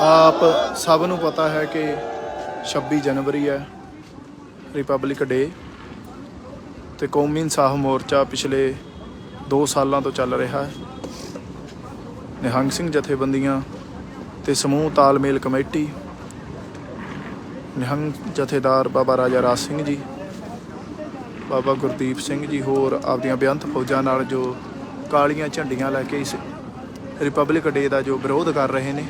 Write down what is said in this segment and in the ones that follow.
ਆਪ ਸਭ ਨੂੰ ਪਤਾ ਹੈ ਕਿ 26 ਜਨਵਰੀ ਹੈ ਰਿਪਬਲਿਕ ਡੇ ਤੇ ਕੌਮੀ ਇਨਸਾਫ ਮੋਰਚਾ ਪਿਛਲੇ 2 ਸਾਲਾਂ ਤੋਂ ਚੱਲ ਰਿਹਾ ਹੈ। ਨਿਹੰਗ ਸਿੰਘ ਜਥੇਬੰਦੀਆਂ ਤੇ ਸਮੂਹ ਤਾਲਮੇਲ ਕਮੇਟੀ, ਨਿਹੰਗ ਜਥੇਦਾਰ ਬਾਬਾ ਰਾਜਾ ਰਾਜ ਸਿੰਘ ਜੀ, ਬਾਬਾ ਗੁਰਦੀਪ ਸਿੰਘ ਜੀ ਹੋਰ ਆਪਦੀਆਂ ਬੇਅੰਤ ਫੌਜਾਂ ਨਾਲ ਜੋ ਕਾਲੀਆਂ ਝੰਡੀਆਂ ਲੈ ਕੇ ਇਸ ਰਿਪਬਲਿਕ ਡੇ ਦਾ ਜੋ ਵਿਰੋਧ ਕਰ ਰਹੇ ਨੇ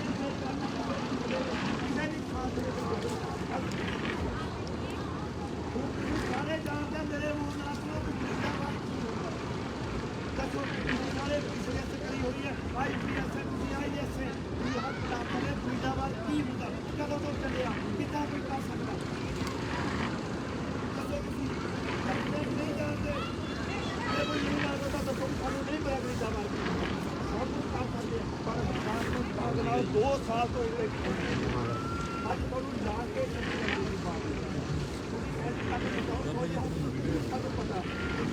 ਦੋ ਸਾਲ ਤੋਂ ਉਰੇ ਅੱਜ ਤੁਹਾਨੂੰ ਲਾ ਕੇ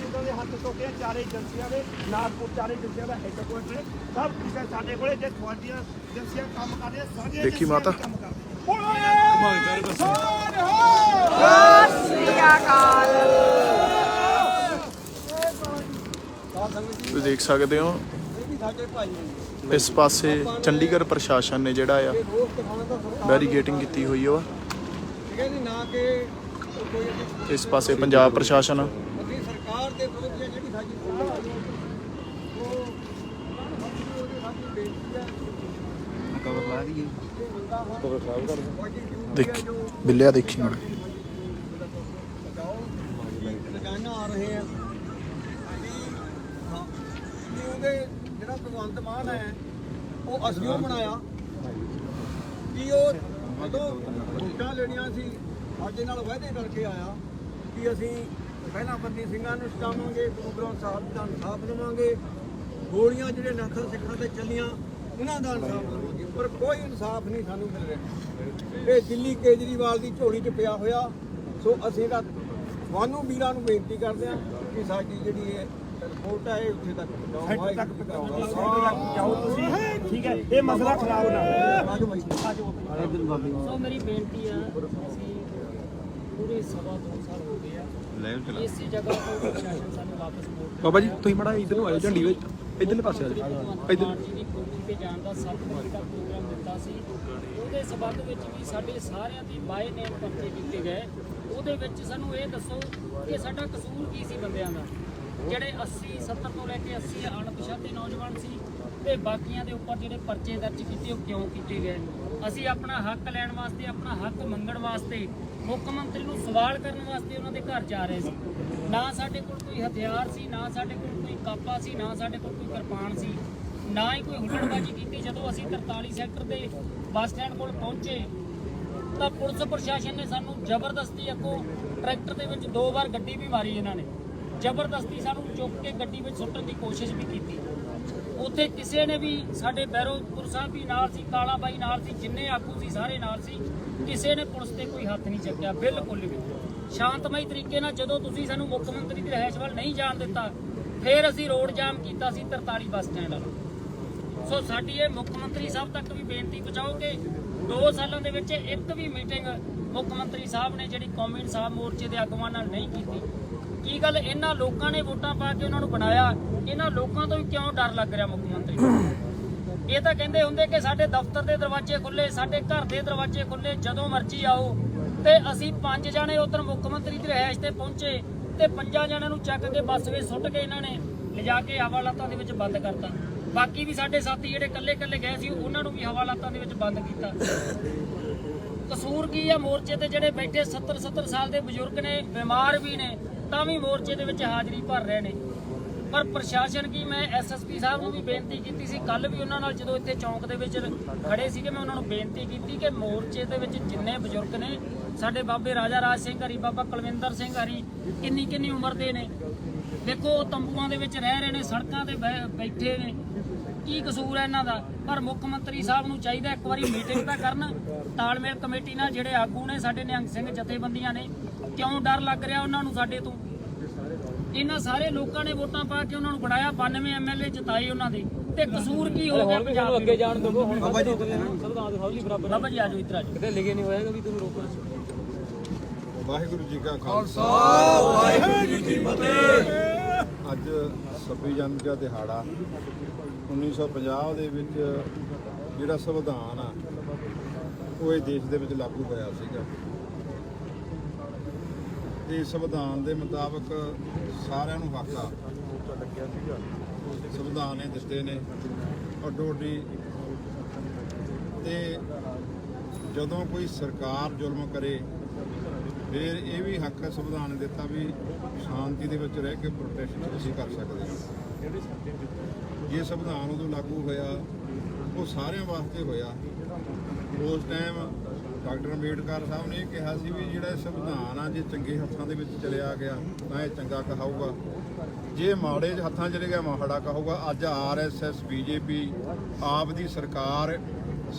ਉਹਨਾਂ ਦੇ ਹੱਥ ਤੋਂ ਕੇ ਚਾਰੇ ਏਜੰਸੀਆਂ ਦੇ ਨਾਗਪੁਰ ਚਾਰੇ ਏਜੰਸੀਆਂ ਦਾ ਹੈੱਡਕੁਆਟਰ ਹੈ। ਸਭ ਕੁਝ ਹੈ ਸਾਡੇ ਕੋਲੇ ਜੇ ਤੁਹਾਡੀਆਂ ਏਜੰਸੀਆਂ ਕੰਮ ਕਰ ਰਹੀਆਂ ਸਾਰੀਆਂ ਦੇਖੀ ਮਾਤਾ। ਤੁਸੀਂ ਦੇਖ ਸਕਦੇ ਹੋ ਇਸ ਪਾਸੇ ਚੰਡੀਗੜ੍ਹ ਪ੍ਰਸ਼ਾਸਨ ਨੇ ਜਿਹੜਾ ਆ ਬੈਰੀਗੇਟਿੰਗ ਕੀਤੀ ਹੋਈ ਆ ਠੀਕ ਹੈ ਜੀ ਨਾ ਕਿ ਕੋਈ ਇਸ ਪਾਸੇ ਪੰਜਾਬ ਪ੍ਰਸ਼ਾਸਨ। ਅਸੀਂ ਸਰਕਾਰ ਦੇ ਵਿਰੁੱਧ ਜਿਹੜੀ ਸਾਡੀ ਸਰਕਾਰ ਹੈ, ਉਹ ਕਵਰ ਲਾ ਦਈਏ ਦੇਖ ਬਿੱਲਿਆ ਦੇਖੀ ਮੜ ਲਗਾਈਆਂ ਆ ਰਹੇ ਆ। ਉਹਦੇ ਜਿਹੜਾ ਭਗਵੰਤ ਮਾਨ ਹੈ, ਉਹ ਅਸੀਂ ਉਹ ਬਣਾਇਆ। ਕਿ ਉਹ ਜਦੋਂ ਵੋਟਾਂ ਲੈਣੀਆਂ ਸੀ ਸਾਡੇ ਨਾਲ ਵਾਅਦੇ ਕਰਕੇ ਆਇਆ ਕਿ ਅਸੀਂ ਪਹਿਲਾਂ ਬੰਦੀ ਸਿੰਘਾਂ ਨੂੰ ਛਡਾਵਾਂਗੇ ਗੁਰੂ ਗ੍ਰੰਥ ਸਾਹਿਬ ਦਾ ਇਨਸਾਫ ਦੇਵਾਂਗੇ। ਗੋਲੀਆਂ ਜਿਹੜੇ ਨਸਲ ਸਿੱਖਾਂ ਤੇ ਚੱਲੀਆਂ, ਉਹਨਾਂ ਦਾ ਇਨਸਾਫ ਦੇਵਾਂਗੇ। ਪਰ ਕੋਈ ਇਨਸਾਫ ਨਹੀਂ ਸਾਨੂੰ ਮਿਲ ਰਿਹਾ। ਇਹ ਦਿੱਲੀ ਕੇਜਰੀਵਾਲ ਦੀ ਝੋਲੀ 'ਚ ਪਿਆ ਹੋਇਆ। ਸੋ ਅਸੀਂ ਤਾਂ ਤੁਹਾਨੂੰ ਵੀਰਾਂ ਨੂੰ ਬੇਨਤੀ ਕਰਦੇ ਹਾਂ ਕਿ ਸਾਡੀ ਜਿਹੜੀ ਇਹ ਰਿਪੋਰਟ ਹੈ ਇਹ ਉੱਥੇ ਤੱਕ ਪਹੁੰਚਾਓ ਹੈੱਡ ਤੱਕ ਪਹੁੰਚਾਓ। ਜਾਓ ਤੁਸੀਂ। ਠੀਕ ਹੈ ਇਹ ਮਸਲਾ ਖਰਾਬ ਨਾ। ਹੋਵੇ ਆਜੋ ਬਾਈ ਸੋ ਮੇਰੀ ਬੇਨਤੀ ਆ ਅਸੀਂ ਪੂਰੇ ਸਵਾ ਦੋ ਸਾਲ ਹੋ ਗਏ ਆ। ਲਾਈਵ ਚਲਾ। ਇਸੇ ਜਗ੍ਹਾ ਤੋਂ ਪ੍ਰਸ਼ਾਸਨ ਸਾਨੂੰ ਵਾਪਸ ਮੋੜ ਕੇ ਬਾਬਾ ਜੀ ਤੁਸੀਂ ਮੜਾ ਇਧਰ ਨੂੰ ਆਇਓ ਝੰਡੀ ਵਿੱਚ। ਇਧਰਲੇ ਪਾਸੇ ਆ ਜਾਓ। ਭਗਵੰਤ ਮਾਨ ਜੀ ਦੀ ਕੋਠੀ ਤੇ ਜਾਣ ਦਾ 7 ਵਜੇ ਦਾ ਪ੍ਰੋਗਰਾਮ ਦਿੱਤਾ ਸੀ। ਉਹਦੇ ਸਬੰਧ ਵਿੱਚ ਵੀ ਸਾਡੇ ਸਾਰਿਆਂ ਦੀ ਬਾਏ ਨੇਮ ਪਰਚੇ ਕੀਤੇ ਗਏ। ਉਹਦੇ ਵਿੱਚ ਸਾਨੂੰ ਇਹ ਦੱਸੋ ਕਿ ਸਾਡਾ ਕਸੂਰ ਕੀ ਸੀ ਬੰਦਿਆਂ ਦਾ? ਜਿਹੜੇ 80 70 ਤੋਂ ਲੈ ਕੇ 80 ਅਣਪਛਾਤੇ ਨੌਜਵਾਨ ਸੀ ਤੇ ਬਾਕੀਆਂ ਦੇ ਉੱਪਰ ਜਿਹੜੇ ਪਰਚੇ ਦਰਜ ਕੀਤੇ ਉਹ ਕਿਉਂ ਕੀਤੇ ਗਏ? ਅਸੀਂ ਆਪਣਾ ਹੱਕ ਲੈਣ ਵਾਸਤੇ, ਆਪਣਾ ਹੱਕ ਮੰਗਣ ਵਾਸਤੇ, ਮੁੱਖ ਮੰਤਰੀ ਨੂੰ ਸਵਾਲ ਕਰਨ ਵਾਸਤੇ ਉਹਨਾਂ ਦੇ ਘਰ ਜਾ ਰਹੇ ਸੀ। ਨਾ ਸਾਡੇ ਕੋਲ ਕੋਈ ਹਥਿਆਰ ਸੀ, ਨਾ ਸਾਡੇ ਕੋਲ ਕੋਈ ਕਾਪਾ ਸੀ, ਨਾ ਸਾਡੇ ਕੋਲ ਕੋਈ ਕਿਰਪਾਨ ਸੀ। ਨਾ ਹੀ ਕੋਈ ਹੁੱਲੜਬਾਜ਼ੀ ਕੀਤੀ। ਜਦੋਂ ਅਸੀਂ 43 ਸੈਕਟਰ ਦੇ ਬੱਸ ਸਟੈਂਡ ਕੋਲ ਪਹੁੰਚੇ, ਤਾਂ ਪੁਲਿਸ ਪ੍ਰਸ਼ਾਸਨ ਨੇ ਸਾਨੂੰ ਜ਼ਬਰਦਸਤੀ ਅੱਗੋਂ ਟਰੈਕਟਰ ਦੇ ਵਿੱਚ ਦੋ ਵਾਰ ਗੱਡੀ ਵੀ ਮਾਰੀ ਇਹਨਾਂ ਨੇ। ਜ਼ਬਰਦਸਤੀ ਸਾਨੂੰ ਚੁੱਕ ਕੇ ਗੱਡੀ ਵਿੱਚ ਸੁੱਟਣ ਦੀ ਕੋਸ਼ਿਸ਼ ਵੀ ਕੀਤੀ। ਉੱਥੇ ਕਿਸੇ ਨੇ ਵੀ ਸਾਡੇ ਬੈਰੋਪੁਰ ਸਾਹਿਬ ਵੀ ਨਾਲ ਸੀ, ਕਾਲਾ ਬਾਈ ਨਾਲ ਸੀ, ਜਿੰਨੇ ਆਗੂ ਸੀ ਸਾਰੇ ਨਾਲ ਸੀ, ਕਿਸੇ ਨੇ ਪੁਲਿਸ ਤੇ ਕੋਈ ਹੱਥ ਨਹੀਂ ਚੱਕਿਆ, ਬਿਲਕੁਲ ਵੀ। ਸ਼ਾਂਤਮਈ ਤਰੀਕੇ ਨਾਲ ਜਦੋਂ ਤੁਸੀਂ ਸਾਨੂੰ ਮੁੱਖ ਮੰਤਰੀ ਦੀ ਰਹਿائش ਵੱਲ ਨਹੀਂ ਜਾਣ ਦਿੱਤਾ, ਫਿਰ ਅਸੀਂ ਰੋਡ ਜਾਮ ਕੀਤਾ ਸੀ 43 ਬੱਸ ਸਟੈਂਡ ਵਾਲਾ। ਸੋ ਸਾਡੀ ਇਹ ਮੁੱਖ ਮੰਤਰੀ ਸਾਹਿਬ ਤੱਕ ਵੀ ਬੇਨਤੀ ਪਹੁੰਚਾਓ ਕਿ 2 ਸਾਲਾਂ ਦੇ ਵਿੱਚ ਇੱਕ ਵੀ ਮੀਟਿੰਗ ਮੁੱਖ ਮੰਤਰੀ ਸਾਹਿਬ ਨੇ ਜਿਹੜੀ ਕੌਮੀ ਇਨਸਾਫ ਮੋਰਚੇ ਦੇ ਆਗੂਆਂ ਨਾਲ ਨਹੀਂ ਕੀਤੀ। ਕੀ ਗੱਲ ਇਹਨਾਂ ਲੋਕਾਂ ਨੇ ਵੋਟਾਂ ਪਾ ਕੇ ਉਹਨਾਂ ਨੂੰ ਬਣਾਇਆ? ਇਹਨਾਂ ਲੋਕਾਂ ਤੋਂ ਕਿਉਂ ਡਰ ਲੱਗ ਰਿਹਾ ਮੁੱਖ ਮੰਤਰੀ? ਇਹ ਤਾਂ ਕਹਿੰਦੇ ਹੁੰਦੇ ਕਿ ਸਾਡੇ ਦਫ਼ਤਰ ਦੇ ਦਰਵਾਜ਼ੇ ਖੁੱਲੇ ਸਾਡੇ ਘਰ ਦੇ ਦਰਵਾਜ਼ੇ ਖੁੱਲੇ ਜਦੋਂ ਮਰਜ਼ੀ ਆਓ। ਤੇ ਅਸੀਂ ਪੰਜ ਜਾਣੇ ਉਧਰ ਮੁੱਖ ਮੰਤਰੀ ਦੀ ਰਹਿائش ਤੇ ਪਹੁੰਚੇ ਤੇ ਪੰਜਾਂ ਜਣਿਆਂ ਨੂੰ ਚੱਕ ਕੇ ਬੱਸ ਵਿੱਚ ਸੁੱਟ ਕੇ ਇਹਨਾਂ ਨੇ ਲਿਜਾ ਕੇ ਹਵਾਲਾਤਾਂ ਦੇ ਵਿੱਚ ਬੰਦ ਕਰਤਾ। ਬਾਕੀ ਵੀ ਸਾਡੇ ਸਾਥੀ ਜਿਹੜੇ ਇਕੱਲੇ ਇਕੱਲੇ ਗਏ ਸੀ, ਉਹਨਾਂ ਨੂੰ ਵੀ ਹਵਾਲਾਤਾਂ ਦੇ ਵਿੱਚ ਬੰਦ ਕੀਤਾ। ਕਸੂਰ ਕੀ ਆ ਮੋਰਚੇ ਤੇ ਜਿਹੜੇ ਬੈਠੇ 70-70 ਸਾਲ ਦੇ ਬਜ਼ੁਰਗ ਨੇ, ਬਿਮਾਰ ਵੀ ਨੇ ਤਾਂ ਵੀ ਮੋਰਚੇ ਦੇ ਵਿੱਚ ਹਾਜ਼ਰੀ ਭਰ ਰਹੇ ਨੇ। ਪਰ ਪ੍ਰਸ਼ਾਸਨ ਕੀ, ਮੈਂ ਐਸਐਸਪੀ ਸਾਹਿਬ ਨੂੰ ਵੀ ਬੇਨਤੀ ਕੀਤੀ ਸੀ ਕੱਲ ਵੀ ਉਹਨਾਂ ਨਾਲ ਜਦੋਂ ਇੱਥੇ ਚੌਂਕ ਦੇ ਵਿੱਚ ਖੜੇ ਸੀਗੇ, ਮੈਂ ਉਹਨਾਂ ਨੂੰ ਬੇਨਤੀ ਕੀਤੀ ਕਿ ਮੋਰਚੇ ਦੇ ਵਿੱਚ ਜਿੰਨੇ ਬਜ਼ੁਰਗ ਨੇ, ਸਾਡੇ ਬਾਬੇ ਰਾਜਾ ਰਾਜ ਸਿੰਘ ਹਰੀ, ਬਾਬਾ ਕੁਲਵਿੰਦਰ ਸਿੰਘ ਹਰੀ ਕਿੰਨੀ ਕਿੰਨੀ ਉਮਰ ਦੇ ਨੇ। ਦੇਖੋ, ਉਹ ਤੰਬੂਆਂ ਦੇ ਵਿੱਚ ਰਹਿ ਰਹੇ ਨੇ, ਸੜਕਾਂ ਤੇ ਬਹਿ- ਬੈਠੇ ਨੇ। ਕੀ ਕਸੂਰ ਹੈ ਇਹਨਾਂ ਦਾ? ਪਰ ਮੁੱਖ ਮੰਤਰੀ ਸਾਹਿਬ ਨੂੰ ਚਾਹੀਦਾ ਇੱਕ ਵਾਰੀ ਮੀਟਿੰਗ ਤਾਂ ਕਰਨ। ਤਾਲਮੇਲ ਕਮੇਟੀ ਨਾਲ ਜਿਹੜੇ ਆਗੂ ਨੇ, ਸਾਡੇ ਨਿਹੰਗ ਸਿੰਘ ਜਥੇਬੰਦੀਆਂ ਨੇ ਕਿਉਂ ਡਰ ਲੱਗ ਰਿਹਾ ਉਹਨਾਂ ਨੂੰ ਸਾਡੇ ਤੋਂ? ਇਹਨਾਂ ਸਾਰੇ ਲੋਕਾਂ ਨੇ ਵੋਟਾਂ ਪਾ ਕੇ ਉਹਨਾਂ ਨੂੰ ਬਣਾਇਆ 92 ਐਮਐਲਏ ਜਿਤਾਏ ਉਹਨਾਂ ਦੇ। ਤੇ ਕਸੂਰ ਕੀ ਹੋ ਗਿਆ ਪੰਜਾਬ ਦੇ ਅੱਗੇ ਜਾਣ ਦਿਓ ਹੁਣ ਬਾਬਾ ਜੀ। ਸੰਵਿਧਾਨ ਦੇ ਬਰਾਬਰ। ਬਾਬਾ ਜੀ ਆਜੋ ਇੱਧਰ ਆਜੋ ਕਿਤੇ ਲਿਖੇ ਨਹੀਂ ਹੋਏਗਾ ਵੀ ਤੁਹਾਨੂੰ ਰੋਕਣਾ ਵਾਹਿਗੁਰੂ ਜੀ ਕਾ ਖਾਲਸਾ। ਅੱਜ 26 ਜਨਵਰੀ ਦਾ ਦਿਹਾੜਾ 1950 ਦੇ ਵਿੱਚ ਜਿਹੜਾ ਸੰਵਿਧਾਨ ਆ ਉਹ ਇਹ ਦੇਸ਼ ਦੇ ਵਿੱਚ ਲਾਗੂ ਹੋਇਆ ਸੀਗਾ। ਤੇ ਸੰਵਿਧਾਨ ਦੇ ਮੁਤਾਬਕ ਸਾਰਿਆਂ ਨੂੰ ਹੱਕ ਆ। ਸੰਵਿਧਾਨ ਨੇ ਦਿੱਤੇ ਨੇ, ਅਡੋਡੀ। ਤੇ ਜਦੋਂ ਕੋਈ ਸਰਕਾਰ ਜ਼ੁਲਮ ਕਰੇ, ਫਿਰ ਇਹ ਵੀ ਹੱਕ ਸੰਵਿਧਾਨ ਨੇ ਦਿੱਤਾ ਵੀ ਸ਼ਾਂਤੀ ਦੇ ਵਿੱਚ ਰਹਿ ਕੇ ਪ੍ਰੋਟੈਸਟ ਤੁਸੀਂ ਕਰ ਸਕਦੇ ਹੋ। ਇਹ ਸੰਵਿਧਾਨ ਉਦੋਂ ਲਾਗੂ ਹੋਇਆ, ਉਹ ਸਾਰਿਆਂ ਵਾਸਤੇ ਹੋਇਆ। ਉਸ ਟਾਈਮ ਡਾਕਟਰ ਅੰਬੇਡਕਰ ਸਾਹਿਬ ਨੇ ਇਹ ਕਿਹਾ ਸੀ ਵੀ ਜਿਹੜਾ ਇਹ ਸੰਵਿਧਾਨ ਆ, ਜੇ ਚੰਗੇ ਹੱਥਾਂ ਦੇ ਵਿੱਚ ਚਲਿਆ ਗਿਆ, ਤਾਂ ਇਹ ਚੰਗਾ ਕਹਾਊਗਾ। ਜੇ ਮਾੜੇ ਹੱਥਾਂ 'ਚ ਚਲੇ ਗਿਆ, ਮਾੜਾ ਕਹਾਊਗਾ। ਅੱਜ ਆਰਐਸਐਸ ਬੀਜੇਪੀ ਆਪ ਦੀ ਸਰਕਾਰ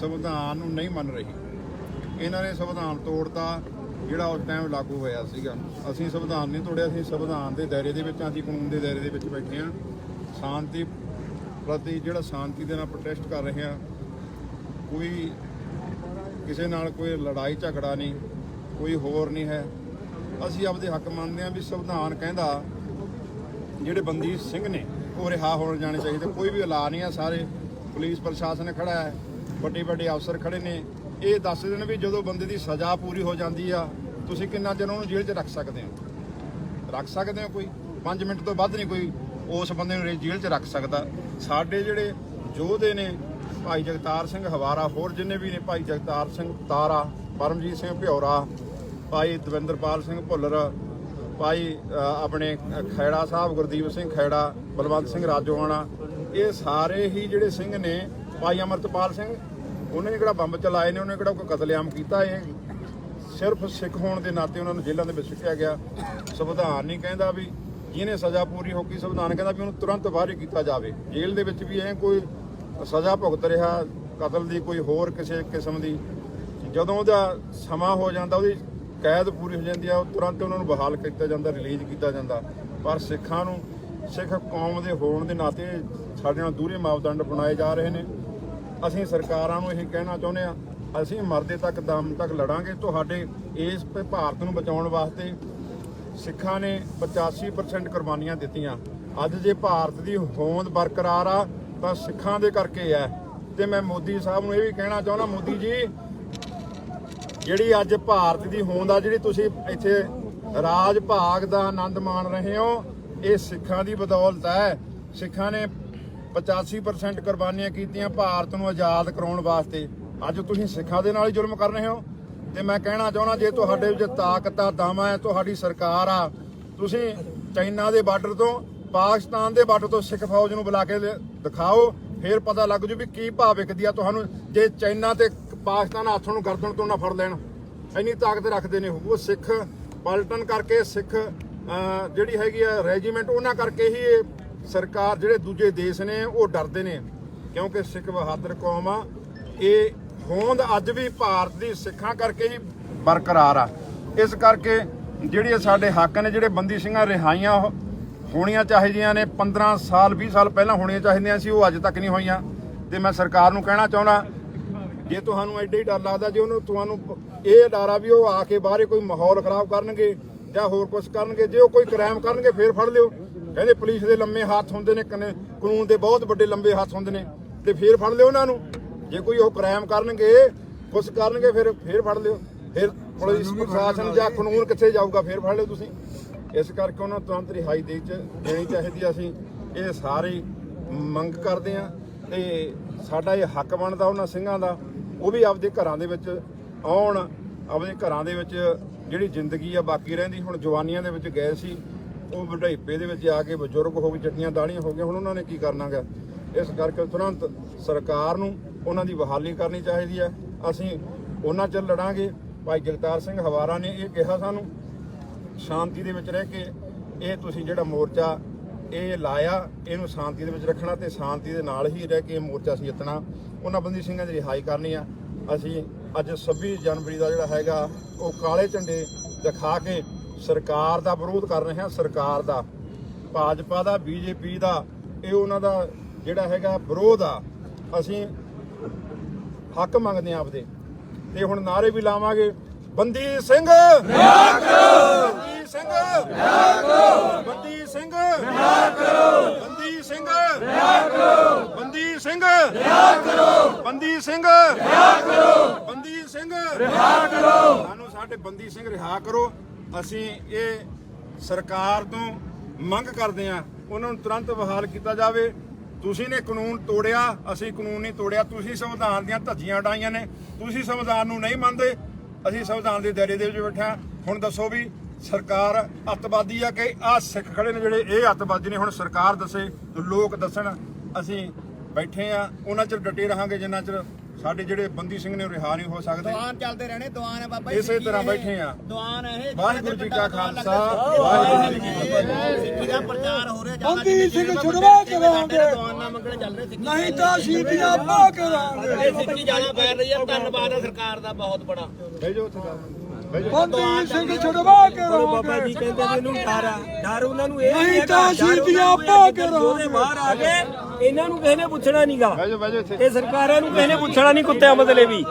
ਸੰਵਿਧਾਨ ਨੂੰ ਨਹੀਂ ਮੰਨ ਰਹੀ। ਇਹਨਾਂ ਨੇ ਸੰਵਿਧਾਨ ਤੋੜਤਾ, ਜਿਹੜਾ ਉਸ ਟਾਈਮ ਲਾਗੂ ਹੋਇਆ ਸੀਗਾ। ਅਸੀਂ ਸੰਵਿਧਾਨ ਨਹੀਂ ਤੋੜਿਆ, ਅਸੀਂ ਸੰਵਿਧਾਨ ਦੇ ਦਾਇਰੇ ਦੇ ਵਿੱਚ ਅਸੀਂ ਕਾਨੂੰਨ ਦੇ ਦਾਇਰੇ ਦੇ ਵਿੱਚ ਬੈਠੇ ਹਾਂ ਸ਼ਾਂਤੀ ਪ੍ਰਤੀ ਜਿਹੜਾ ਸ਼ਾਂਤੀ ਦੇ ਨਾਲ ਪ੍ਰੋਟੈਸਟ ਕਰ ਰਹੇ ਹਾਂ ਕੋਈ ਕਿਸੇ ਨਾਲ ਕੋਈ ਲੜਾਈ ਝਗੜਾ ਨਹੀਂ, ਕੋਈ ਹੋਰ ਨਹੀਂ ਹੈ। ਅਸੀਂ ਆਪਦੇ ਹੱਕ ਮੰਨਦੇ ਹਾਂ ਵੀ ਸੰਵਿਧਾਨ ਕਹਿੰਦਾ ਜਿਹੜੇ ਬੰਦੀ ਸਿੰਘ ਨੇ ਉਹ ਰਿਹਾ ਹੋਣ ਜਾਣੇ ਚਾਹੀਦੇ। ਕੋਈ ਵੀ ਐਲਾਨ ਨਹੀਂ ਆ ਸਾਰੇ ਪੁਲਿਸ ਪ੍ਰਸ਼ਾਸਨ ਖੜਾ ਹੈ ਵੱਡੇ ਵੱਡੇ ਅਫਸਰ ਖੜੇ ਨੇ। ਇਹ ਦੱਸਦੇ ਨੇ ਵੀ ਜਦੋਂ ਬੰਦੇ ਦੀ ਸਜ਼ਾ ਪੂਰੀ ਹੋ ਜਾਂਦੀ ਆ, ਤੁਸੀਂ ਕਿੰਨਾ ਚਿਰ ਉਹਨੂੰ ਜੇਲ੍ਹ 'ਚ ਰੱਖ ਸਕਦੇ ਹੋ? ਰੱਖ ਸਕਦੇ ਹੋ ਕੋਈ? 5 ਮਿੰਟ ਤੋਂ ਵੱਧ ਨਹੀਂ ਕੋਈ ਉਸ ਬੰਦੇ ਨੂੰ ਜੇਲ੍ਹ 'ਚ ਰੱਖ ਸਕਦਾ। ਸਾਡੇ ਜਿਹੜੇ ਯੋਧੇ ਨੇ ਭਾਈ ਜਗਤਾਰ ਸਿੰਘ ਹਵਾਰਾ, ਹੋਰ ਜਿੰਨੇ ਵੀ ਨੇ ਭਾਈ ਜਗਤਾਰ ਸਿੰਘ ਤਾਰਾ, ਪਰਮਜੀਤ ਸਿੰਘ ਭਿਉਰਾ ਭਾਈ ਦਵਿੰਦਰਪਾਲ ਸਿੰਘ ਭੁੱਲਰ, ਭਾਈ ਆਪਣੇ ਖੈੜਾ ਸਾਹਿਬ ਗੁਰਦੀਪ ਸਿੰਘ ਖੈੜਾ, ਬਲਵੰਤ ਸਿੰਘ ਰਾਜੋਆਣਾ, ਇਹ ਸਾਰੇ ਹੀ ਜਿਹੜੇ ਸਿੰਘ ਨੇ, ਭਾਈ ਅਮਰਤਪਾਲ ਸਿੰਘ, ਉਹਨੇ ਕਿਹੜਾ ਬੰਬ ਚਲਾਏ ਨੇ, ਉਹਨੇ ਕਿਹੜਾ ਕੋਈ ਕਤਲੇਆਮ ਕੀਤਾ ਇਹ? ਸਿਰਫ ਸਿੱਖ ਹੋਣ ਦੇ ਨਾਤੇ ਉਹਨਾਂ ਨੂੰ ਜੇਲ੍ਹਾਂ ਦੇ ਵਿੱਚ ਸਿੱਟਿਆ ਗਿਆ। ਸੰਵਿਧਾਨ ਨਹੀਂ ਕਹਿੰਦਾ ਵੀ ਜਿਹਨੇ ਸਜ਼ਾ ਪੂਰੀ ਹੋ ਗਈ ਸੰਵਿਧਾਨ ਕਹਿੰਦਾ ਵੀ ਉਹਨੂੰ ਤੁਰੰਤ ਬਾਹਰ ਕੀਤਾ ਜਾਵੇ। ਜੇਲ੍ਹ ਦੇ ਵਿੱਚ ਵੀ ਐ ਕੋਈ ਸਜ਼ਾ ਭੁਗਤ ਰਿਹਾ, ਕਤਲ ਦੀ ਕੋਈ ਹੋਰ ਕਿਸੇ ਕਿਸਮ ਦੀ। ਜਦੋਂ ਉਹਦਾ ਸਮਾਂ ਹੋ ਜਾਂਦਾ, ਉਹਦੀ ਕੈਦ ਪੂਰੀ ਹੋ ਜਾਂਦੀ ਆ, ਉਹ ਤੁਰੰਤ ਉਹਨਾਂ ਨੂੰ ਬਹਾਲ ਕੀਤਾ ਜਾਂਦਾ, ਰਿਲੀਜ਼ ਕੀਤਾ ਜਾਂਦਾ। ਪਰ ਸਿੱਖਾਂ ਨੂੰ, ਸਿੱਖ ਕੌਮ ਦੇ ਹੋਣ ਦੇ ਨਾਤੇ ਸਾਡੇ ਨਾਲ ਦੂਰੇ ਮਾਪਦੰਡ ਬਣਾਏ ਜਾ ਰਹੇ ਨੇ। ਅਸੀਂ ਸਰਕਾਰਾਂ ਨੂੰ ਇਹ ਕਹਿਣਾ ਚਾਹੁੰਦੇ ਆ, ਅਸੀਂ ਮਰਦੇ ਤੱਕ, ਦਮ ਤੱਕ ਲੜਾਂਗੇ। ਤੁਹਾਡੇ ਇਸ ਭਾਰਤ ਨੂੰ ਬਚਾਉਣ ਵਾਸਤੇ ਸਿੱਖਾਂ ਨੇ 85% ਕੁਰਬਾਨੀਆਂ ਦਿੱਤੀਆਂ। ਅੱਜ ਜੇ ਭਾਰਤ ਦੀ ਹੋਂਦ ਬਰਕਰਾਰ ਆ ਤਾਂ ਸਿੱਖਾਂ ਦੇ ਕਰਕੇ ਹੈ। ਤੇ ਮੈਂ ਮੋਦੀ ਸਾਹਿਬ ਨੂੰ ਇਹ ਵੀ ਕਹਿਣਾ ਚਾਹੁੰਦਾ, ਮੋਦੀ ਜੀ, ਜਿਹੜੀ ਅੱਜ ਭਾਰਤ ਦੀ ਹੋਂਦ ਆ, ਜਿਹੜੀ ਤੁਸੀਂ ਇੱਥੇ ਰਾਜ ਭਾਗ ਦਾ ਆਨੰਦ ਮਾਣ ਰਹੇ ਹੋ, ਇਹ ਸਿੱਖਾਂ ਦੀ ਬਦੌਲਤ ਹੈ। ਸਿੱਖਾਂ ਨੇ 85% ਕੁਰਬਾਨੀਆਂ ਕੀਤੀਆਂ ਭਾਰਤ ਨੂੰ ਆਜ਼ਾਦ ਕਰਾਉਣ ਵਾਸਤੇ। ਅੱਜ ਤੁਸੀਂ ਸਿੱਖਾਂ ਦੇ ਨਾਲ ਹੀ ਜ਼ੁਲਮ ਕਰ ਰਹੇ ਹੋ। ਤੇ ਮੈਂ ਕਹਿਣਾ ਚਾਹੁੰਦਾ, ਜੇ ਤੁਹਾਡੇ ਵਿੱਚ ਤਾਕਤ ਆ, ਦਮ ਹੈ, ਤੁਹਾਡੀ ਸਰਕਾਰ ਆ, ਤੁਸੀਂ ਚਾਈਨਾ ਦੇ ਬਾਰਡਰ ਤੋਂ, ਪਾਕਿਸਤਾਨ ਦੇ ਬਾਰਡਰ ਤੋਂ ਸਿੱਖ ਫੌਜ ਨੂੰ ਬੁਲਾ ਕੇ ਦਿਖਾਓ, ਫਿਰ ਪਤਾ ਲੱਗ ਜੂ ਵੀ ਕੀ ਭਾਅ ਵਿਕਦੀ ਆ ਤੁਹਾਨੂੰ, ਜੇ ਚਾਈਨਾ ਤੇ ਪਾਕਿਸਤਾਨ ਹੱਥ ਨੂੰ ਗਰਦਨ ਤੋਂ ਨਾ ਫੜ ਲੈਣ। ਇੰਨੀ ਤਾਕਤ ਰੱਖਦੇ ਨੇ ਉਹ ਸਿੱਖ, ਪਲਟਨ ਕਰਕੇ ਸਿੱਖ ਜਿਹੜੀ ਹੈਗੀ ਆ ਰੈਜੀਮੈਂਟ, ਉਹਨਾਂ ਕਰਕੇ ਹੀ ਇਹ ਸਰਕਾਰ ਜਿਹੜੇ ਦੂਜੇ ਦੇਸ਼ ਨੇ, ਉਹ ਡਰਦੇ ਨੇ। ਕਿਉਂਕਿ ਸਿੱਖ ਬਹਾਦਰ ਕੌਮ ਆ, ਇਹ ਹੋਂਦ ਅੱਜ ਵੀ ਭਾਰਤ ਦੀ ਸਿੱਖਾਂ ਕਰਕੇ ਹੀ ਬਰਕਰਾਰ ਆ। ਇਸ ਕਰਕੇ ਜਿਹੜੇ ਸਾਡੇ ਹੱਕ ਨੇ, ਜਿਹੜੇ ਬੰਦੀ ਸਿੰਘਾਂ ਰਿਹਾਈਆਂ ਹੋ- ਹੋਣੀਆਂ ਚਾਹੀਦੀਆਂ ਨੇ 15 ਸਾਲ 20 ਸਾਲ ਪਹਿਲਾਂ ਹੋਣੀਆਂ ਚਾਹੀਦੀਆਂ ਸੀ, ਉਹ ਅੱਜ ਤੱਕ ਨਹੀਂ ਹੋਈਆਂ। ਤੇ ਮੈਂ ਸਰਕਾਰ ਨੂੰ ਕਹਿਣਾ ਚਾਹੁੰਦਾ, ਜੇ ਤੁਹਾਨੂੰ ਐਡਾ ਹੀ ਡਰ ਲੱਗਦਾ, ਜੇ ਉਹਨੂੰ ਤੁਹਾਨੂੰ ਇਹ ਡਰ ਆ ਵੀ ਉਹ ਆ ਕੇ ਬਾਹਰੇ ਕੋਈ ਮਾਹੌਲ ਖਰਾਬ ਕਰਨਗੇ ਜਾਂ ਹੋਰ ਕੁਝ ਕਰਨਗੇ, ਜੇ ਉਹ ਕੋਈ ਕ੍ਰਾਈਮ ਕਰਨਗੇ, ਫੇਰ ਫੜ ਲਿਓ। ਕਹਿੰਦੇ ਪੁਲਿਸ ਦੇ ਲੰਮੇ ਹੱਥ ਹੁੰਦੇ ਨੇ, ਕਨੇ- ਕਾਨੂੰਨ ਦੇ ਬਹੁਤ ਵੱਡੇ ਲੰਬੇ ਹੱਥ ਹੁੰਦੇ ਨੇ, ਤੇ ਫੇਰ ਫੜ ਲਿਓ ਉਹਨਾਂ ਨੂੰ। ਜੇ ਕੋਈ ਉਹ ਕ੍ਰਾਈਮ ਕਰਨਗੇ ਕੁਝ ਕਰਨਗੇ, ਫਿਰ, ਫੇਰ ਫੜ ਲਿਓ। ਫਿਰ ਪੁਲਿਸ ਪ੍ਰਸ਼ਾਸਨ ਜਾਂ ਕਾਨੂੰਨ ਕਿੱਥੇ ਜਾਊਗਾ, ਫੇਰ ਫੜ ਲਿਓ ਤੁਸੀਂ। ਇਸ ਕਰਕੇ ਉਹਨਾਂ ਨੂੰ ਤੁਰੰਤ ਰਿਹਾਈ ਦੇ ਚ ਦੇਣੀ ਚਾਹੀਦੀ ਆ ਅਸੀਂ। ਇਹ ਸਾਰੇ ਮੰਗ ਕਰਦੇ ਆ ਤੇ ਸਾਡਾ ਇਹ ਹੱਕ ਬਣਦਾ ਉਹਨਾਂ ਸਿੰਘਾਂ ਦਾ। ਉਹ ਵੀ ਆਪਦੇ ਘਰਾਂ ਦੇ ਵਿੱਚ ਆਉਣ, ਆਪਦੇ ਘਰਾਂ ਦੇ ਵਿੱਚ ਜਿਹੜੀ ਜ਼ਿੰਦਗੀ ਆ ਬਾਕੀ ਰਹਿੰਦੀ। ਹੁਣ ਜਵਾਨੀਆਂ ਦੇ ਵਿੱਚ ਗਏ ਸੀ, ਉਹ ਵਡਾਈਪੇ ਦੇ ਵਿੱਚ ਆ ਕੇ ਬਜ਼ੁਰਗ ਹੋ ਗਏ, ਚੱਟੀਆਂ ਦਾੜੀਆਂ ਹੋ ਗਈਆਂ। ਹੁਣ ਉਹਨਾਂ ਨੇ ਕੀ ਕਰਨਾਗਾ ਇਸ ਕਰਕੇ ਤੁਰੰਤ ਸਰਕਾਰ ਨੂੰ ਉਹਨਾਂ ਦੀ ਬਹਾਲੀ ਕਰਨੀ ਚਾਹੀਦੀ ਹੈ ਅਸੀਂ ਉਹਨਾਂ ਚ ਲੜਾਂਗੇ। ਭਾਈ ਜਗਤਾਰ ਸਿੰਘ ਹਵਾਰਾ ਨੇ ਇਹ ਕਿਹਾ ਸਾਨੂੰ ਸ਼ਾਂਤੀ ਦੇ ਵਿੱਚ ਰਹਿ ਕੇ ਇਹ ਤੁਸੀਂ ਜਿਹੜਾ ਮੋਰਚਾ ਇਹ ਲਾਇਆ, ਇਹਨੂੰ ਸ਼ਾਂਤੀ ਦੇ ਵਿੱਚ ਰੱਖਣਾ ਤੇ ਸ਼ਾਂਤੀ ਦੇ ਨਾਲ ਹੀ ਰਹਿ ਕੇ ਇਹ ਮੋਰਚਾ ਸੀ ਜਿੱਤਣਾ। ਉਹਨਾਂ ਬੰਦੀ ਸਿੰਘਾਂ ਦੀ ਰਿਹਾਈ ਕਰਨੀ ਆ। ਅਸੀਂ ਅੱਜ 26 ਜਨਵਰੀ ਦਾ ਜਿਹੜਾ ਹੈਗਾ, ਉਹ ਕਾਲੇ ਝੰਡੇ ਦਿਖਾ ਕੇ ਸਰਕਾਰ ਦਾ ਵਿਰੋਧ ਕਰ ਰਹੇ ਹਾਂ, ਸਰਕਾਰ ਦਾ। ਭਾਜਪਾ ਦਾ, ਬੀਜੇਪੀ ਦਾ, ਇਹ ਉਹਨਾਂ ਦਾ ਜਿਹੜਾ ਹੈਗਾ ਵਿਰੋਧ ਆ। ਅਸੀਂ ਹੱਕ ਮੰਗਦੇ ਆ ਆਪਦੇ। ਤੇ ਹੁਣ ਨਾਰੇ ਵੀ ਲਾਵਾਂਗੇ, ਬੰਦੀ ਸਿੰਘ! ਰਿਹਾ ਕਰੋ! ਸਿੰਘ। ਰਿਹਾ ਕਰੋ ਬੰਦੀ ਸਿੰਘ। ਰਿਹਾ ਕਰੋ ਬੰਦੀ ਸਿੰਘ। ਰਿਹਾ ਕਰੋ ਬੰਦੀ ਸਿੰਘ। ਰਿਹਾ ਕਰੋ ਬੰਦੀ ਸਿੰਘ। ਰਿਹਾ ਕਰੋ ਬੰਦੀ ਸਿੰਘ। ਰਿਹਾ ਕਰੋ ਸਾਨੂੰ ਸਾਡੇ ਬੰਦੀ ਸਿੰਘ ਰਿਹਾ ਕਰੋ। ਅਸੀਂ ਇਹ ਸਰਕਾਰ ਤੋਂ ਮੰਗ ਕਰਦੇ ਆ ਉਹਨਾਂ ਨੂੰ ਤੁਰੰਤ ਬਹਾਲ ਕੀਤਾ ਜਾਵੇ। ਤੁਸੀਂ ਨੇ ਕਾਨੂੰਨ ਤੋੜਿਆ, ਅਸੀਂ ਕਾਨੂੰਨ ਨਹੀਂ ਤੋੜਿਆ। ਤੁਸੀਂ ਸੰਵਿਧਾਨ ਦੀਆਂ ਧੱਜੀਆਂ ਉਡਾਈਆਂ ਨੇ। ਤੁਸੀਂ ਸੰਵਿਧਾਨ ਨੂੰ ਨਹੀਂ ਮੰਨਦੇ। ਅਸੀਂ ਸੰਵਿਧਾਨ ਦੇ ਦਾਇਰੇ ਦੇ ਵਿੱਚ ਬੈਠਾ ਹੁਣ ਦੱਸੋ ਵੀ ਸਰਕਾਰ ਅੱਤਵਾਦੀ ਆ ਕਿ ਆ ਸਿੱਖ ਖੜੇ ਨੇ ਜਿਹੜੇ ਇਹ ਅੱਤਵਾਦੀ ਨੇ ਹੁਣ ਸਰਕਾਰ ਦੱਸੇ ਲੋਕ ਦੱਸਣ ਅਸੀਂ ਬੈਠੇ ਆ ਉਹਨਾਂ ਚਿਰ ਡਟੇ ਰਹਾਂਗੇ ਜਿੰਨਾ ਚਿਰ ਸਾਡੇ ਜਿਹੜੇ ਬੰਦੀ ਸਿੰਘ ਨੇ ਉਹ ਰਿਹਾ ਨਹੀਂ ਹੋ ਸਕਦੇ। ਦੁਆਨ ਚੱਲਦੇ ਰਹਿਣੇ ਦੁਆਨ ਹੈ ਬਾਬਾ ਇਸੇ ਤਰ੍ਹਾਂ ਬੈਠੇ ਆ। ਦੁਆਨ ਇਹ ਵਾਹਿਗੁਰੂ ਜੀ ਕਾ ਖਾਲਸਾ ਵਾਹਿਗੁਰੂ ਜੀ ਕੀ ਫਤਿਹ। ਸਿੱਖੀ ਦਾ ਪ੍ਰਚਾਰ ਹੋ ਰਿਹਾ ਬੰਦੀ ਸਿੰਘ ਛੁਡਵਾ ਕਰਾਂਗੇ ਦੁਆਨਾ ਮੰਗਣੇ ਚੱਲ ਰਹੇ ਸਿੱਖੀ ਨਹੀਂ ਤਾਂ ਸ਼ੀਟੀਆਂ ਪਾ ਕਰਾਂਗੇ ਇਹ ਸਿੱਖੀ ਜਾਣਾ ਪੈ ਰਹੀ ਹੈ ਧੰਨਵਾਦ ਹੈ ਸਰਕਾਰ ਦਾ ਬਹੁਤ ਬੜਾ। ਜਾਓ ਉੱਥੇ ਜਾ ਬਹਿ ਜਾਓ ਬੰਦੀ ਸਿੰਘ ਛੁਡਵਾ ਕਰਾਂਗੇ ਕਹਿੰਦੇ ਮੈਨੂੰ ਡਰ ਆ। ਡਰ ਉਹਨਾਂ ਨੂੰ ਇਹ ਨਹੀਂ ਤਾਂ ਸ਼ੀਟੀਆਂ ਪਾ ਕਰਾਂਗੇ ਬਾਹਰ ਆ ਕੇ ਇਹਨਾਂ ਨੂੰ ਕਿਸੇ ਨੇ ਪੁੱਛਣਾ ਨਹੀਂਗਾ ਬਹਿ ਜਾਓ ਬਹਿ ਜਾਓ ਇੱਥੇ। ਇਹ ਸਰਕਾਰਾਂ ਨੂੰ ਕਿਸੇ ਨੇ ਪੁੱਛਣਾ ਨਹੀਂ ਕੁੱਤਿਆਂ ਬਦਲੇ ਵੀ।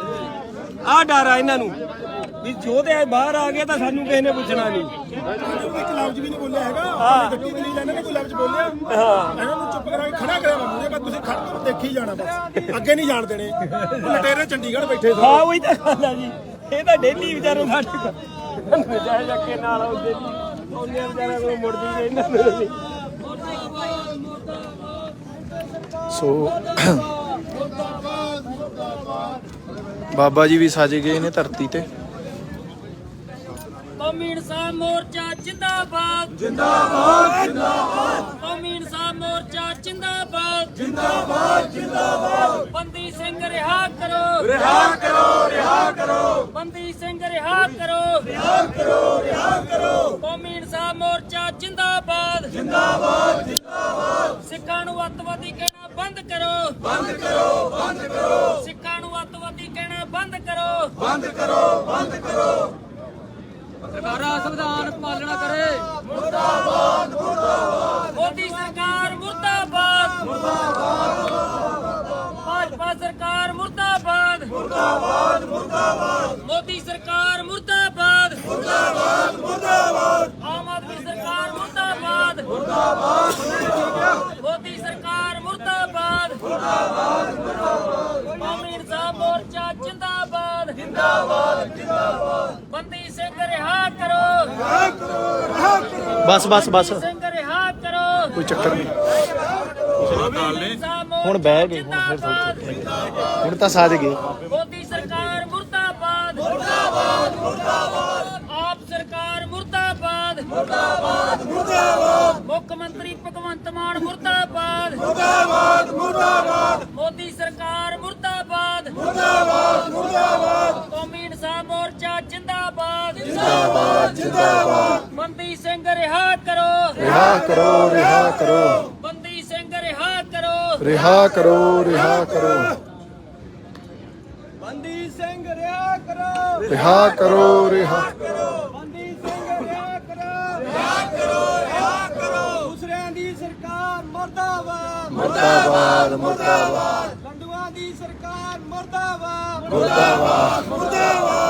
ਆਹ ਡਰ ਆ ਇਹਨਾਂ ਨੂੰ। ਵੀ ਜੋਧੇ ਬਾਹਰ ਆ ਗਏ ਤਾਂ ਸਾਨੂੰ ਕਿਸੇ ਨੇ ਪੁੱਛਣਾ ਨਹੀਂ ਇੱਕ ਲਫ਼ਜ਼ ਵੀ ਨਹੀਂ ਬੋਲਿਆ ਹੈਗਾ ਹਾਂ। ਗੱਡੀ ਤੇ ਨਹੀਂ ਲੈਣੇ ਨੇ ਕੋਈ ਲਫ਼ਜ਼ ਬੋਲਿਆ ਹਾਂ। ਇਹਨਾਂ ਨੂੰ ਚੁੱਪ ਕਰਾ ਕੇ ਖੜਾ ਕਰਿਆ ਵਾ ਮੂਹਰੇ ਬਸ ਤੁਸੀਂ ਖੜ ਕੇ ਦੇਖੀ ਜਾਣਾ ਬਸ ਅੱਗੇ ਨਹੀਂ ਜਾਣ ਦੇਣੇ। ਲਟੇਰੇ ਚੰਡੀਗੜ੍ਹ ਬੈਠੇ ਹਾਂ ਉਹੀ ਤਾਂ ਗੱਲ ਆ ਜੀ। ਇਹ ਤਾਂ ਡੇਲੀ ਵਿਚਾਰੇ ਸਾਡੇ ਕੋਲ ਜਾਇ ਜੱਕੇ ਨਾਲ ਆਉਂਦੇ ਜੀ ਉਹਨੇ ਵਿਚਾਰੇ ਕੋਲ ਮੁੜਦੀ ਨਹੀਂ ਇਹਨਾਂ ਨੂੰ ਸੋ, ਬਾਬਾ ਜੀ ਵੀ ਸਾਜੇ ਗਏ ਨੇ ਧਰਤੀ ਤੇ। ਕੌਮੀ ਇਨਸਾਫ ਮੋਰਚਾ ਜਿੰਦਾਬਾਦ। ਜਿੰਦਾਬਾਦ ਜਿੰਦਾਬਾਦ। ਕੌਮੀ ਇਨਸਾਫ ਮੋਰਚਾ ਜਿੰਦਾਬਾਦ। ਜਿੰਦਾਬਾਦ ਜਿੰਦਾਬਾਦ। ਬੰਦੀ ਸਿੰਘ ਰਿਹਾ ਕਰੋ। ਰਿਹਾ ਕਰੋ ਰਿਹਾ ਕਰੋ। ਬੰਦੀ ਸਿੰਘ ਰਿਹਾ ਕਰੋ। ਰਿਹਾ ਕਰੋ ਰਿਹਾ ਕਰੋ। ਕੌਮੀ ਇਨਸਾਫ ਮੋਰਚਾ ਜਿੰਦਾਬਾਦ। ਜਿੰਦਾਬਾਦ ਜਿੰਦਾਬਾਦ। ਸਿੱਖਾਂ ਨੂੰ ਅੱਤਵਾਦੀ ਕਹਿਣਾ ਬੰਦ ਕਰੋ। ਬੰਦ ਕਰੋ ਬੰਦ ਕਰੋ। ਸਿੱਖਾਂ ਨੂੰ ਅੱਤਵਾਦੀ ਕਹਿਣਾ ਬੰਦ ਕਰੋ। ਸਰਕਾਰਾਂ ਸੰਵਿਧਾਨ ਪਾਲਣਾ ਕਰੇ। ਮੁਰਦਾਬਾਦ ਮੁਰਦਾਬਾਦ। ਮੋਦੀ ਸਰਕਾਰ ਮੁਰਦਾਬਾਦ। ਮੁਰਦਾਬਾਦ ਭਾਜਪਾ ਸਰਕਾਰ ਮੁਰਦਾਬਾਦ। ਮੁਰਦਾਬਾਦ ਮੁਰਦਾਬਾਦ। ਮੋਦੀ ਸਰਕਾਰ ਮੁਰਦਾਬਾਦ। ਮੁਰਦਾਬਾਦ ਮੁਰਦਾਬਾਦ। ਆਮ ਆਦਮੀ ਸਰਕਾਰ ਮੁਰਦਾਬਾਦ। ਮੁਰਦਾਬਾਦ। ਮੋਦੀ ਸਰਕਾਰ ਮੁਰਦਾਬਾਦ। ਮੁਰਦਾਬਾਦ ਮੁਰਦਾਬਾਦ। ਕੌਮੀ ਇਨਸਾਫ ਮੋਰਚਾ ਜਿੰਦਾਬਾਦ ਜਿੰਦਾਬਾਦ। ਜਿੰਦਾਬਾਦ ਬੰਦੀ ਸਿੰਘ ਰਿਹਾ ਕਰੋ ਬਸ ਬਸ ਬਸ ਸਿੰਘ ਰਿਹਾ ਕਰੋ ਕੋਈ ਚੱਕਰ ਨਹੀਂ ਹੁਣ ਬਹਿ ਗਏ, ਹੁਣ ਫਿਰ ਜਿੰਦਾਬਾਦ ਹੁਣ ਤਾਂ ਸਾਜ ਗਏ ਮੋਦੀ ਸਰਕਾਰ ਮੁਰਦਾਬਾਦ ਮੁਰਦਾਬਾਦ ਮੁਰਦਾਬਾਦ ਆਪ ਸਰਕਾਰ ਮੁਰਦਾਬਾਦ ਮੁਰਦਾਬਾਦ ਮੁਰਦਾਬਾਦ ਮੁੱਖ ਮੰਤਰੀ ਭਗਵੰਤ ਮਾਨ ਮੁਰਦਾਬਾਦ ਮੁਰਦਾਬਾਦ ਮੁਰਦਾਬਾਦ ਮੋਦੀ ਸਰਕਾਰ ਮੁਰਦਾਬਾਦ ਮੁਰਦਾਬਾਦ ਮੁਰਦਾਬਾਦ ਕੌਮੀ ਇਨਸਾਫ ਮੋਰਚਾ ਜਿੰਦਾਬਾਦ ਜਿੰਦਾਬਾਦ। ਬੰਦੀ ਸਿੰਘ ਰਿਹਾ ਕਰੋ। ਰਿਹਾ ਕਰੋ ਰਿਹਾ ਕਰੋ। ਬੰਦੀ ਸਿੰਘ ਰਿਹਾ ਕਰੋ। ਰਿਹਾ ਕਰੋ ਰਿਹਾ ਕਰੋ। ਬੰਦੀ ਸਿੰਘ ਰਿਆ ਕਰੋ। ਰਿਹਾ ਕਰੋ ਰਿਹਾ ਬੰਦੀ ਸਿੰਘ ਰਿਆ ਕਰੋ। ਰਿਆ ਕਰੋ ਰਿਆ ਕਰੋ। ਦੂਸਰਿਆਂ ਦੀ ਸਰਕਾਰ ਮਰਦਾਬਾਦ। ਮੁਰਦਾਬਾਦ ਮੁਰਦਾਬਾਦ। ਲੰਡੂਆਂ ਦੀ ਸਰਕਾਰ ਮਰਦਾਬਾਦ। ਮਰਦਾਬਾਦ ਮਰਦਾਬਾਦ।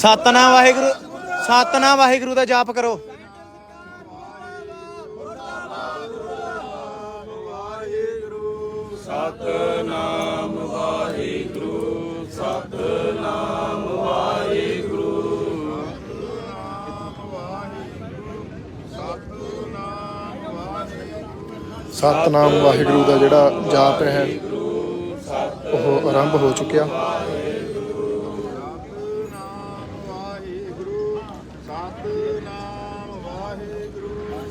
ਸਤਨਾਮ ਵਾਹਿਗੁਰੂ ਸਤਨਾਮ ਵਾਹਿਗੁਰੂ ਦਾ ਜਾਪ ਕਰੋ। ਸਤਨਾਮ ਵਾਹਿਗੁਰੂ ਦਾ ਜਿਹੜਾ ਜਾਪ ਹੈ ਉਹ ਆਰੰਭ ਹੋ ਚੁੱਕਿਆ ਸਤਨਾਮ ਵਾਹਿਗੁਰੂ ਸਤਨਾਮ ਵਾਹਿਗੁਰੂ